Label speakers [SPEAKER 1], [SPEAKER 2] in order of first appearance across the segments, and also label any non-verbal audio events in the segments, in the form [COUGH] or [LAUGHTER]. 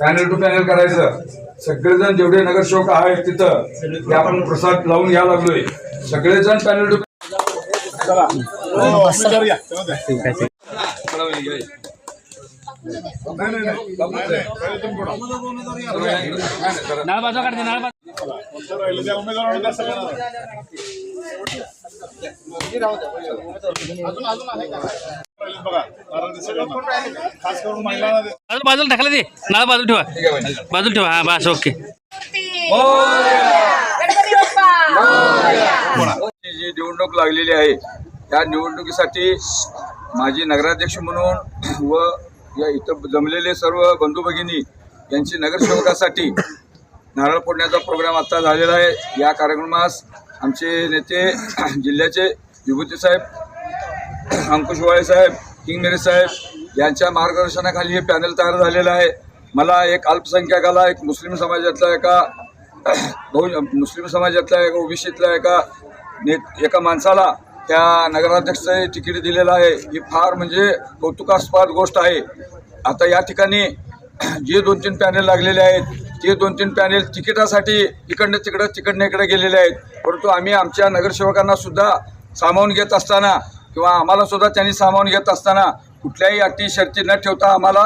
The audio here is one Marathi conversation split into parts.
[SPEAKER 1] पॅनल टू पॅनल करायचं. सगळेजण जेवढे नगरसेवक आहेत तिथं ते आपण प्रसाद लावून घ्या लागलोय. सगळेजण पॅनल टू
[SPEAKER 2] नाळ काढते बाजू
[SPEAKER 3] खास करून महिलांना
[SPEAKER 2] बाजूला बाजूला ढकला दे. नाळ बाजूला ठेवा. बाजूला. ठेवा. हा बस ओके.
[SPEAKER 1] जी निवडणूक लागलेली आहे त्या निवडणुकीसाठी माझी नगराध्यक्ष म्हणून व या इथं जमलेले सर्व बंधू भगिनी यांची नगरसेवकासाठी नारळ फोडण्याचा प्रोग्राम आता झालेला आहे. या कार्यक्रमास आमचे नेते जिल्ह्याचे विभूती साहेब अंकुश वाळे साहेब किंगमेरे साहेब यांच्या मार्गदर्शनाखाली हे पॅनल तयार झालेलं आहे. मला एक अल्पसंख्याकाला एक मुस्लिम समाजातला एका [CLEARS THROAT] बहु मुस्लिम समाजातल्या एका ओबीसीतल्या एका ने एका माणसाला त्या नगराध्यक्ष तिकीट दिलेलं आहे. ही फार म्हणजे कौतुकास्पद गोष्ट आहे. आता या ठिकाणी [CLEARS THROAT] जे दोन तीन पॅनेल लागलेले आहेत ते दोन तीन पॅनेल तिकिटासाठी इकडनं तिकडं तिकडनं इकडे गेलेले आहेत. परंतु आम्ही आमच्या नगरसेवकांना सुद्धा सामावून घेत असताना किंवा आम्हाला सुद्धा त्यांनी सामावून घेत असताना कुठल्याही अटी शर्ती न ठेवता आम्हाला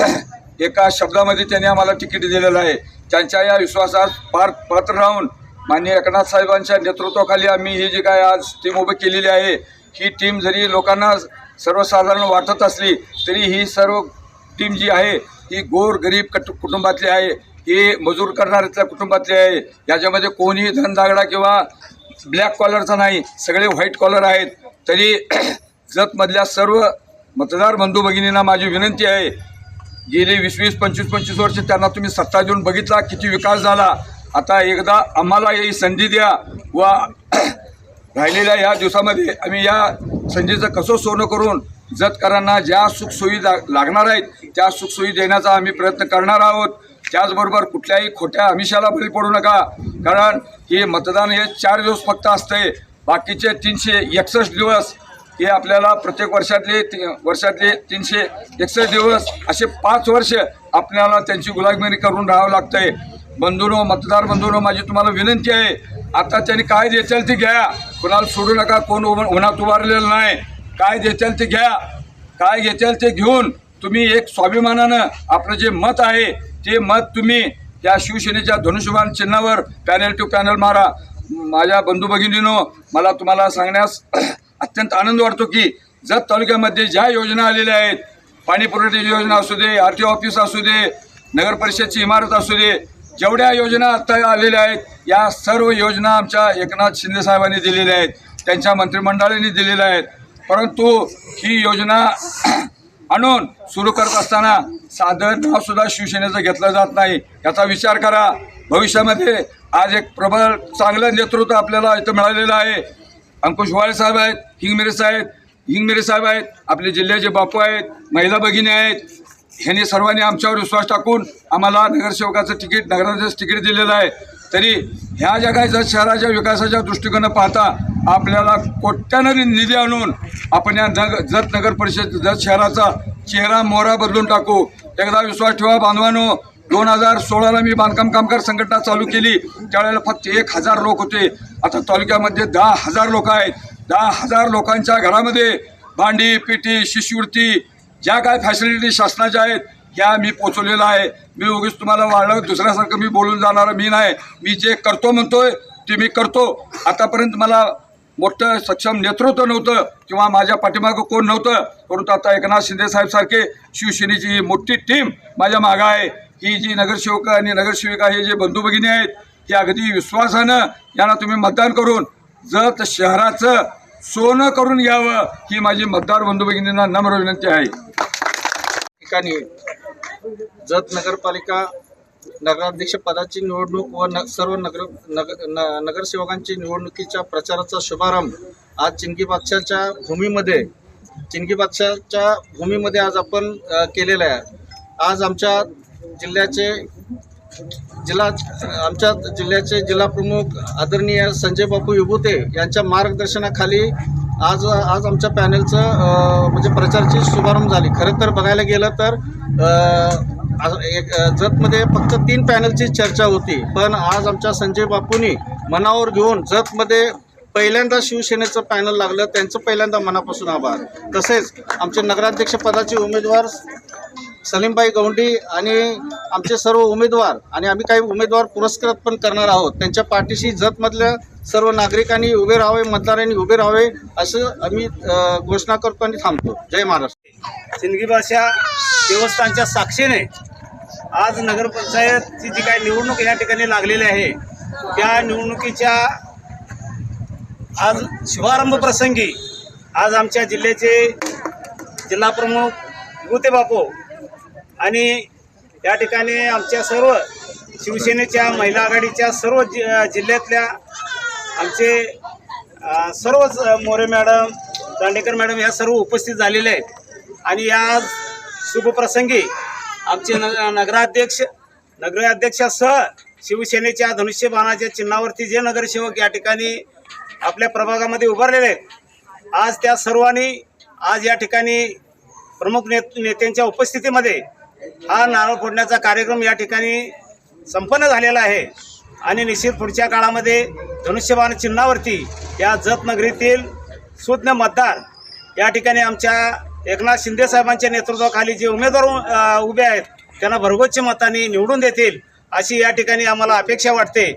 [SPEAKER 1] [CLEARS THROAT] एका शब्दामध्ये त्यांनी आम्हाला तिकीट दिलेलं आहे. त्यांच्या या विश्वासात पार पात्र राहून माननीय एकनाथ साहेबांच्या नेतृत्वाखाली आम्ही ही जी काय आज टीम उभी केलेली आहे ही टीम जरी लोकांना सर्वसाधारण वाटत असली तरी ही सर्व टीम जी आहे ही गोर गरीब कट कुटुंबातली आहे ही मजूर करणाऱ्याच्या कुटुंबातली आहे. याच्यामध्ये कोणीही धनदागडा किंवा ब्लॅक कॉलरचा नाही सगळे व्हाईट कॉलर आहेत. तरी [CLEARS THROAT] जतमधल्या सर्व मतदार बंधू भगिनींना माझी विनंती आहे गेली वीस वीस पंचवीस पंचवीस वर्ष त्यांना तुम्ही सत्ता देऊन बघितला किती विकास झाला. आता एकदा आम्हाला ही संधी द्या व [CLEARS THROAT] राहिलेल्या या दिवसामध्ये आम्ही या संधीचं कसं सोनं करून जतकरांना ज्या सुखसोयी लागणार आहेत त्या सुखसोयी देण्याचा आम्ही प्रयत्न करणार आहोत. त्याचबरोबर कुठल्याही खोट्या आमिषाला बळी पडू नका कारण हे मतदान हे चार दिवस फक्त असते बाकीचे तीनशे एकसष्ट दिवस हे आपल्याला प्रत्येक वर्षातले ती- वर्षातले तीनशे एकसष्ट दिवस असे पाच वर्ष आपल्याला त्यांची गुलामगिरी करून राहावं लागतं आहे बंधूनो मतदार बंधूनो माझी तुम्हाला विनंती आहे आता त्यांनी काय देतील ते घ्या. कुणाला सोडू नका कोण उभं- उन्हात उभारलेलं नाही. काय देताल ते घ्या. काय घेताल ते घेऊन तुम्ही एक स्वाभिमानानं आपलं जे मत आहे ते मत तुम्ही त्या शिवसेनेच्या धनुष्यबाण चिन्हावर पॅनल टू पॅनल मारा. माझ्या बंधू भगिनीनो मला तुम्हाला सांगण्यास [CLEARS THROAT] अत्यंत आनंद वाटतो की जत तालुक्यामध्ये ज्या योजना आलेल्या आहेत पाणी पुरवठ्याची योजना असू दे आर टी ऑफिस असू दे नगर परिषदची इमारत असू दे जेवढ्या योजना आत्ता आलेल्या आहेत या सर्व योजना आमच्या एकनाथ शिंदे साहेबांनी दिलेल्या आहेत त्यांच्या मंत्रिमंडळाने दिलेल्या आहेत. परंतु ही योजना [CLEARS THROAT] आणून सुरू करत असताना साधं नाव सुद्धा शिवसेनेचं घेतलं जात नाही. याचा विचार करा. भविष्यामध्ये आज एक प्रबळ चांगलं नेतृत्व आपल्याला इथं मिळालेलं आहे. अंकुश वाळे साहेब आहेत हिंगमिरे साहेब हिंगमिरे साहेब आहेत आपले जिल्ह्याचे बापू आहेत महिला भगिनी आहेत. ह्यांनी सर्वांनी आमच्यावर विश्वास टाकून आम्हाला नगरसेवकाचं तिकीट नगराध्यक्ष तिकीट दिलेलं आहे. तरी ह्या जगाच्या शहराच्या विकासाच्या दृष्टिकोनं पाहता आपल्याला कोट्यानं निधी आणून आपण या नग जत नगर परिषद जत शहराचा चेहरा मोहरा बदलून टाकू. एकदा विश्वास ठेवा बांधवानो. दोन हजार सोळाला मी बांधकाम कामगार संघटना चालू केली. त्यावेळेला फक्त एक हजार लोक होते. आता तालुक्यामध्ये दहा हजार लोक आहेत. दहा हजार लोकांच्या घरामध्ये भांडी पिटी शिष्यवृत्ती ज्या काय फॅसिलिटी शासनाच्या आहेत ह्या मी पोचवलेल्या आहे. मी उगीच तुम्हाला वाढलं दुसऱ्यासारखं मी बोलून जाणार मी नाही. मी जे करतो म्हणतोय ते मी करतो. आतापर्यंत मला मोठं सक्षम नेतृत्व नव्हतं किंवा माझ्या पाठीमागं कोण नव्हतं. परंतु आता एकनाथ शिंदे साहेब सारखे शिवसेनेची मोठी टीम माझ्या मागं आहे. ही जी नगरसेवक आणि नगरसेविका हे जे बंधू भगिनी आहेत ते अगदी विश्वासानं यांना तुम्ही मतदान करून जत शहराचं सोनं करून घ्यावं ही माझी मतदार बंधू भगिनींना नम्र विनंती आहे.
[SPEAKER 4] ठिकाणी जत नगरपालिका नगराध्यक्ष पदाची निवडणूक व न सर्व नगर नगर न नगरसेवकांची निवडणुकीच्या प्रचाराचा शुभारंभ आज चिंकी बादशाच्या भूमीमध्ये चिंकी बादशाच्या भूमीमध्ये आज आपण केलेला आहे. आज आमच्या जिल्ह्याचे जिल्हा आमच्या जिल्ह्याचे जिल्हाप्रमुख आदरणीय संजय बापू विभूते यांच्या मार्गदर्शनाखाली आज आज आमच्या पॅनलचं म्हणजे प्रचारची शुभारंभ झाली. खरं तर बघायला गेलं तर आज एक जतमध्ये फक्त तीन पॅनलची चर्चा होती. पण आज आमच्या संजय बापूंनी मनावर घेऊन जतमध्ये पहिल्यांदा शिवसेनेचं पॅनल लागलं. त्यांचं पहिल्यांदा मनापासून आभार. तसेच आमचे नगराध्यक्षपदाचे उमेदवार सलीमबाई गौंडी आणि आमचे सर्व उमेदवार आणि आम्ही काही उमेदवार पुरस्कृत पण करणार आहोत. त्यांच्या पाठीशी जतमधल्या सर्व नागरिकांनी उभे राहावे मतदारांनी उभे राहावे असं आम्ही घोषणा करतो आणि थांबतो. जय महाराष्ट्र.
[SPEAKER 3] सिंदगी भाषा देवस्थानच्या साक्षीने आज नगरपंचायतची जी काही निवडणूक या ठिकाणी लागलेली आहे त्या निवडणुकीच्या आज शुभारंभ प्रसंगी आज आमच्या जिल्ह्याचे जिल्हाप्रमुख गुते बापू आणि या ठिकाणी आमच्या सर्व शिवसेनेच्या महिला आघाडीच्या सर्व जि जिल्ह्यातल्या आमचे सर्वच मोरे मॅडम दांडेकर मॅडम या सर्व उपस्थित झालेले आहेत. आणि या शुभप्रसंगी आमचे न नगराध्यक्ष नगराध्यक्षासह शिवसेनेच्या धनुष्यबाणाच्या चिन्हावरती जे नगरसेवक या ठिकाणी आपल्या प्रभागामध्ये उभारलेले आहेत आज त्या सर्वांनी आज या ठिकाणी प्रमुख नेत नेत्यांच्या उपस्थितीमध्ये हा नारळ फोडण्याचा कार्यक्रम या ठिकाणी संपन्न झालेला आहे. आणि निश्चित पुढच्या काळामध्ये धनुष्यबाण चिन्हावरती या जतनगरीतील सुज्ञ मतदार या ठिकाणी आमच्या एकनाथ शिंदे साहेबांच्या नेतृत्वाखाली जे उमेदवार उभे आहेत त्यांना भरगोच्च मताने निवडून देतील अशी या ठिकाणी आम्हाला अपेक्षा वाटते.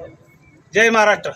[SPEAKER 3] जय महाराष्ट्र.